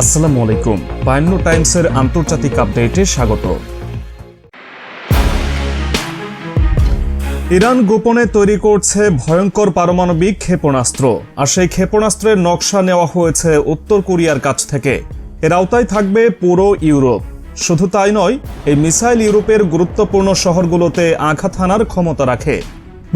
আসসালামু আলাইকুম। বায়ান্ন টাইমসের আন্তর্জাতিক আপডেটে স্বাগত। ইরান গোপনে তৈরি করছে ভয়ঙ্কর পারমাণবিক ক্ষেপণাস্ত্র। আর সেই ক্ষেপণাস্ত্রের নকশা নেওয়া হয়েছে উত্তর কোরিয়ার কাছ থেকে। এর আওতায় থাকবে পুরো ইউরোপ। শুধু তাই নয়, এই মিসাইল ইউরোপের গুরুত্বপূর্ণ শহরগুলোতে আঘাত হানার ক্ষমতা রাখে।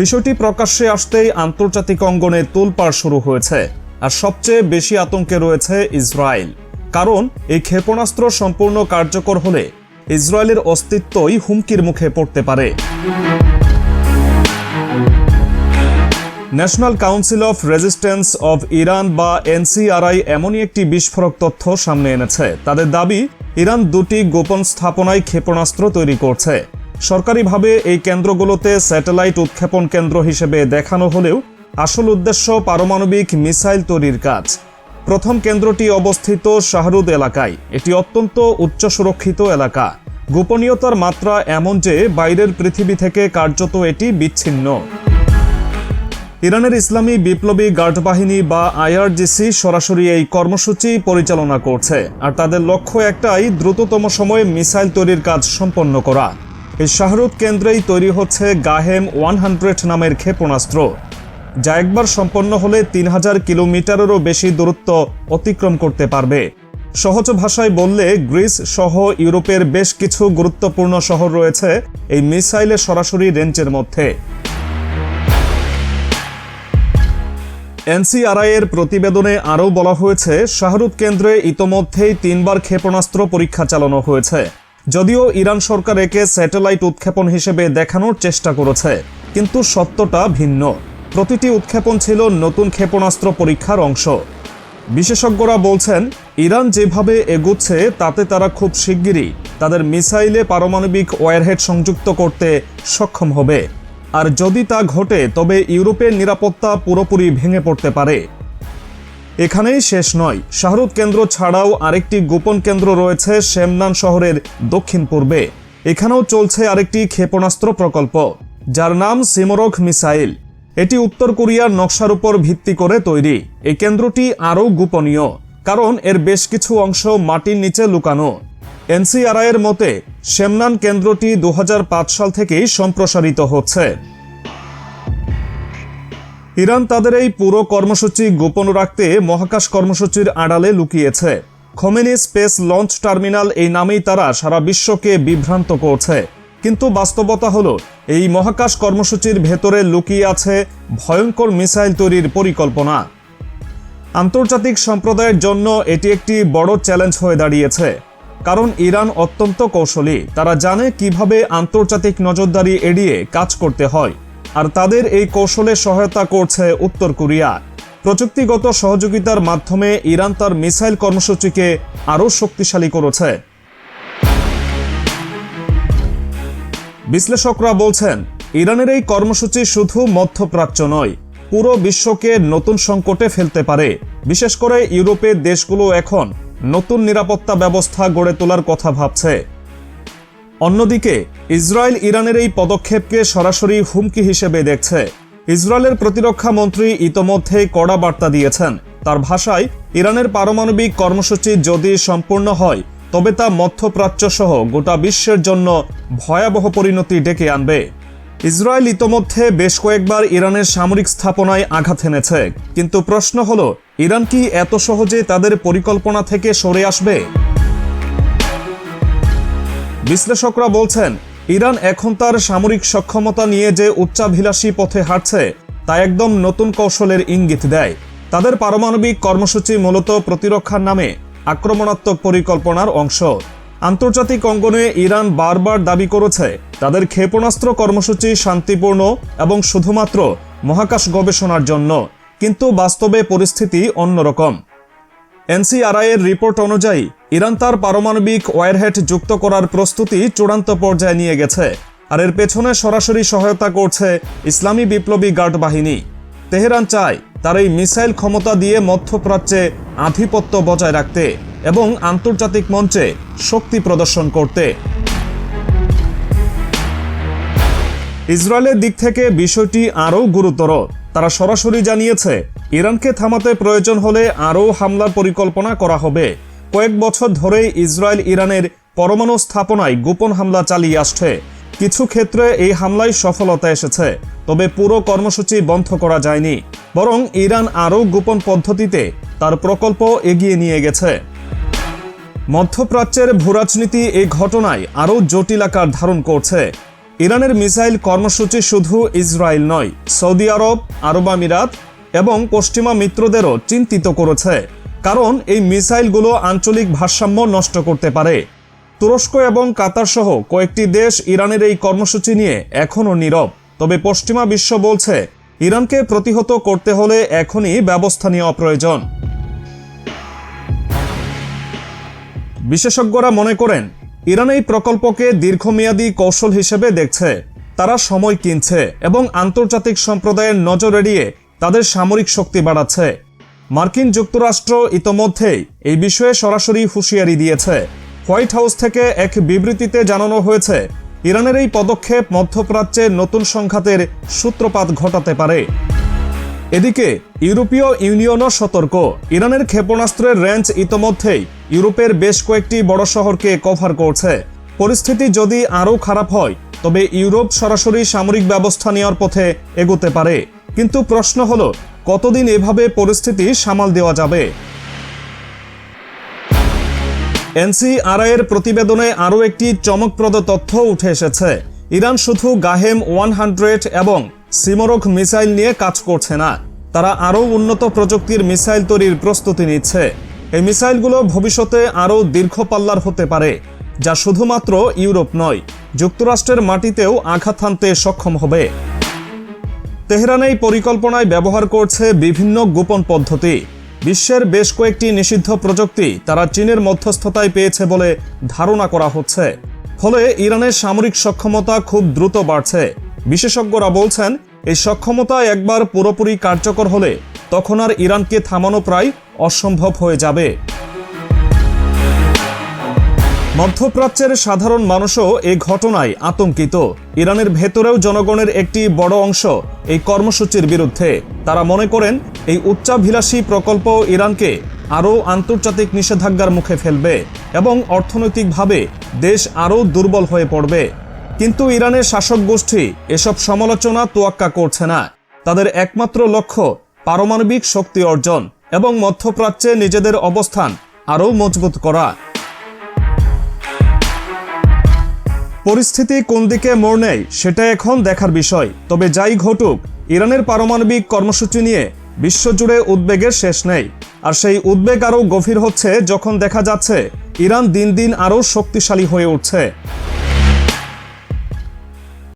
বিষয়টি প্রকাশ্যে আসতেই আন্তর্জাতিক অঙ্গনে তোলপাড় শুরু হয়েছে। আর সবচেয়ে বেশি আতঙ্কে রয়েছে ইসরায়েল। কারণ এই ক্ষেপণাস্ত্র সম্পূর্ণ কার্যকর হলে ইসরায়েলের অস্তিত্বই হুমকির মুখে পড়তে পারে। National Council of Resistance of Iran বা এনসিআরআই এমনই একটি বিস্ফোরক তথ্য সামনে এনেছে। তাদের দাবি, ইরান দুটি গোপন স্থাপনায় ক্ষেপণাস্ত্র তৈরি করছে। সরকারিভাবে এই কেন্দ্রগুলোতে স্যাটেলাইট উৎক্ষেপণ কেন্দ্র হিসেবে দেখানো হলেও আসল উদ্দেশ্য পারমাণবিক মিসাইল তৈরির কাজ। প্রথম কেন্দ্রটি অবস্থিত শাহরুদ এলাকায়। এটি অত্যন্ত উচ্চ সুরক্ষিত এলাকা। গোপনীয়তার মাত্রা এমন যে, বাইরের পৃথিবী থেকে কার্যত এটি বিচ্ছিন্ন। ইরানের ইসলামী বিপ্লবী গার্ড বাহিনী বা আইআরজিসি সরাসরি এই কর্মসূচি পরিচালনা করছে, আর তাদের লক্ষ্য একটাই, দ্রুততম সময়ে মিসাইল তৈরির কাজ সম্পন্ন করা। এই শাহরুদ কেন্দ্রেই তৈরি হচ্ছে গাহেম ওয়ান হান্ড্রেড নামের ক্ষেপণাস্ত্র। যা একবার সম্পন্ন হলে তিন হাজার কিলোমিটারেরও বেশি দূরত্ব অতিক্রম করতে পারবে। সহজ ভাষায় বললে গ্রিস সহ ইউরোপের বেশ কিছু গুরুত্বপূর্ণ শহর রয়েছে এই মিসাইলের সরাসরি রেঞ্জের মধ্যে। এনসিআরআই এর প্রতিবেদনে আরও বলা হয়েছে, শাহরুখ কেন্দ্রে ইতোমধ্যেই তিনবার ক্ষেপণাস্ত্র পরীক্ষা চালানো হয়েছে। যদিও ইরান সরকার একে স্যাটেলাইট উৎক্ষেপণ হিসেবে দেখানোর চেষ্টা করেছে, কিন্তু সত্যটা ভিন্ন। প্রতিটি উৎক্ষেপণ ছিল নতুন ক্ষেপণাস্ত্র পরীক্ষার অংশ। বিশেষজ্ঞরা বলছেন, ইরান যেভাবে এগুচ্ছে, তাতে তারা খুব শিগগিরই তাদের মিসাইলে পারমাণবিক ওয়ারহেড সংযুক্ত করতে সক্ষম হবে। আর যদি তা ঘটে, তবে ইউরোপের নিরাপত্তা পুরোপুরি ভেঙে পড়তে পারে। এখানেই শেষ নয়। শাহরুখ কেন্দ্র ছাড়াও আরেকটি গোপন কেন্দ্র রয়েছে শেমনান শহরের দক্ষিণ পূর্বে। এখানেও চলছে আরেকটি ক্ষেপণাস্ত্র প্রকল্প, যার নাম সিমরক মিসাইল। এটি উত্তর কোরিয়ার নকশার উপর ভিত্তি করে তৈরি। এই কেন্দ্রটি আরও গোপনীয়, কারণ এর বেশ কিছু অংশ মাটির নিচে লুকানো। এনসিআরআই এর মতে শেমনান কেন্দ্রটি দু হাজার পাঁচ সাল থেকেই সম্প্রসারিত হচ্ছে। ইরান তাদের এই পুরো কর্মসূচি গোপন রাখতে মহাকাশ কর্মসূচির আড়ালে লুকিয়েছে। খমেনি স্পেস লঞ্চ টার্মিনাল এই নামেই তারা সারা বিশ্বকে বিভ্রান্ত করছে। কিন্তু বাস্তবতা হলো এই মহাকাশ কর্মসূচির ভেতরে লুকিয়ে আছে ভয়ঙ্কর মিসাইল তৈরির পরিকল্পনা। আন্তর্জাতিক সম্প্রদায়ের জন্য এটি একটি বড় চ্যালেঞ্জ হয়ে দাঁড়িয়েছে, কারণ ইরান অত্যন্ত কৌশলী। তারা জানে কীভাবে আন্তর্জাতিক নজরদারি এড়িয়ে কাজ করতে হয়, আর তাদের এই কৌশলে সহায়তা করছে উত্তর কোরিয়া। প্রযুক্তিগত সহযোগিতার মাধ্যমে ইরান তার মিসাইল কর্মসূচিকে আরও শক্তিশালী করেছে। বিশ্লেষকরা বলছেন, ইরানের এই কর্মসূচি শুধু মধ্যপ্রাচ্য নয়, পুরো বিশ্বকে নতুন সংকটে ফেলতে পারে। বিশেষ করে ইউরোপের দেশগুলো এখন নতুন নিরাপত্তা ব্যবস্থা গড়ে তোলার কথা ভাবছে। অন্যদিকে, ইসরায়েল ইরানের এই পদক্ষেপকে সরাসরি হুমকি হিসেবে দেখছে। ইসরায়েলের প্রতিরক্ষা মন্ত্রী ইতোমধ্যে কড়া বার্তা দিয়েছেন। তার ভাষায়, ইরানের পারমাণবিক কর্মসূচি যদি সম্পূর্ণ হয় তবে তা মধ্যপ্রাচ্য সহ গোটা বিশ্বের জন্য ভয়াবহ পরিণতি ডেকে আনবে। ইসরায়েল ইতোমধ্যে বেশ কয়েকবার ইরানের সামরিক স্থাপনায় আঘাত এনেছে। কিন্তু প্রশ্ন হল, ইরান কি এত সহজে তাদের পরিকল্পনা থেকে সরে আসবে? বিশ্লেষকরা বলছেন, ইরান এখন তার সামরিক সক্ষমতা নিয়ে যে উচ্চাভিলাষী পথে হাঁটছে, তা একদম নতুন কৌশলের ইঙ্গিত দেয়। তাদের পারমাণবিক কর্মসূচি মূলত প্রতিরক্ষার নামে। আক্রমণাত্মক পরিকল্পনার অংশ। আন্তর্জাতিক অঙ্গনে ইরান বারবার দাবি করেছে, তাদের ক্ষেপণাস্ত্র কর্মসূচি শান্তিপূর্ণ এবং শুধুমাত্র মহাকাশ গবেষণার জন্য, কিন্তু বাস্তবে পরিস্থিতি অন্যরকম। এনসিআরআই এর রিপোর্ট অনুযায়ী, ইরান তার পারমাণবিক ওয়ারহেড যুক্ত করার প্রস্তুতি চূড়ান্ত পর্যায়ে নিয়ে গেছে, আর এর পেছনে সরাসরি সহায়তা করছে ইসলামী বিপ্লবী গার্ড বাহিনী। তেহরান চায় তার এই মিসাইল ক্ষমতা দিয়ে মধ্যপ্রাচ্যে আধিপত্য বজায় রাখতে এবং আন্তর্জাতিক মঞ্চে শক্তি প্রদর্শন করতে। ইসরায়েলের দিক থেকে বিষয়টি আরও গুরুতর। তারা সরাসরি জানিয়েছে, ইরানকে থামাতে প্রয়োজন হলে আরও হামলার পরিকল্পনা করা হবে। কয়েক বছর ধরেই ইসরায়েল ইরানের পরমাণু স্থাপনায় গোপন হামলা চালিয়ে আসছে। কিছু ক্ষেত্রে এই হামলায় সফলতা এসেছে, তবে পুরো কর্মসূচি বন্ধ করা যায়নি। বরং ইরান আরও গোপন পদ্ধতিতে তার প্রকল্প এগিয়ে নিয়ে গেছে। মধ্যপ্রাচ্যের ভূরাজনীতি এই ঘটনায় আরও জটিল আকার ধারণ করছে। ইরানের মিসাইল কর্মসূচি শুধু ইসরায়েল নয়, সৌদি আরব আরব আমিরাত এবং পশ্চিমা মিত্রদেরও চিন্তিত করেছে। কারণ এই মিসাইলগুলো আঞ্চলিক ভারসাম্য নষ্ট করতে পারে। তুরস্ক এবং কাতার সহ কয়েকটি দেশ ইরানের এই কর্মসূচি নিয়ে এখনও নীরব। তবে পশ্চিমা বিশ্ব বলছে, ইরানকে প্রতিহত করতে হলে এখনই ব্যবস্থা নেওয়া প্রয়োজন। বিশেষজ্ঞরা মনে করেন, ইরান এই প্রকল্পকে দীর্ঘমেয়াদী কৌশল হিসেবে দেখছে। তারা সময় কিনছে এবং আন্তর্জাতিক সম্প্রদায়ের নজর এড়িয়ে তাদের সামরিক শক্তি বাড়াচ্ছে। মার্কিন যুক্তরাষ্ট্র ইতোমধ্যেই এই বিষয়ে সরাসরি হুঁশিয়ারি দিয়েছে। হোয়াইট হাউস থেকে এক বিবৃতিতে জানানো হয়েছে, ইরানের এই পদক্ষেপ মধ্যপ্রাচ্যে নতুন সংঘাতের সূত্রপাত ঘটাতে পারে। এদিকে, ইউরোপীয় ইউনিয়নও সতর্ক। ইরানের ক্ষেপণাস্ত্রের রেঞ্জ ইতোমধ্যেই ইউরোপের বেশ কয়েকটি বড় শহরকে কভার করছে। পরিস্থিতি যদি আরও খারাপ হয়, তবে ইউরোপ সরাসরি সামরিক ব্যবস্থা নেওয়ার পথে এগোতে পারে। কিন্তু প্রশ্ন হল, কতদিন এভাবে পরিস্থিতি সামাল দেওয়া যাবে? এনসিআরআই এর প্রতিবেদনে আরও একটি চমকপ্রদ তথ্য উঠে এসেছে। ইরান শুধু গাহেম ওয়ান হান্ড্রেড এবং সিমরক মিসাইল নিয়ে কাজ করছে না। তারা আরও উন্নত প্রযুক্তির মিসাইল তৈরির প্রস্তুতি নিচ্ছে। এই মিসাইলগুলো ভবিষ্যতে আরও দীর্ঘ পাল্লার হতে পারে, যা শুধুমাত্র ইউরোপ নয়, যুক্তরাষ্ট্রের মাটিতেও আঘাত হানতে সক্ষম হবে। তেহরান এই পরিকল্পনায় ব্যবহার করছে বিভিন্ন গোপন পদ্ধতি। বিশ্বের বেশ কয়েকটি নিষিদ্ধ প্রযুক্তি তারা চীনের মধ্যস্থতায় পেয়েছে বলে ধারণা করা হচ্ছে। ফলে ইরানের সামরিক সক্ষমতা খুব দ্রুত বাড়ছে। বিশেষজ্ঞরা বলছেন, এই সক্ষমতা একবার পুরোপুরি কার্যকর হলে তখন আর ইরানকে থামানো প্রায় অসম্ভব হয়ে যাবে। মধ্যপ্রাচ্যের সাধারণ মানুষও এ ঘটনায় আতঙ্কিত। ইরানের ভেতরেও জনগণের একটি বড় অংশ এই কর্মসূচির বিরুদ্ধে। তারা মনে করেন, এই উচ্চাভিলাষী প্রকল্প ইরানকে আরও আন্তর্জাতিক নিষেধাজ্ঞার মুখে ফেলবে এবং অর্থনৈতিকভাবে দেশ আরও দুর্বল হয়ে পড়বে। কিন্তু ইরানের শাসক গোষ্ঠী এসব সমালোচনা তোয়াক্কা করছে না। তাদের একমাত্র লক্ষ্য পারমাণবিক শক্তি অর্জন এবং মধ্যপ্রাচ্যে নিজেদের অবস্থান আরও মজবুত করা। পরিস্থিতি কোন দিকে মোড় নেয় সেটা এখন দেখার বিষয়। তবে যাই ঘটুক, ইরানের পারমাণবিক কর্মসূচি নিয়ে বিশ্বজুড়ে উদ্বেগের শেষ নেই। আর সেই উদ্বেগ আরও গভীর হচ্ছে যখন দেখা যাচ্ছে, ইরান দিন দিন আরও শক্তিশালী হয়ে উঠছে।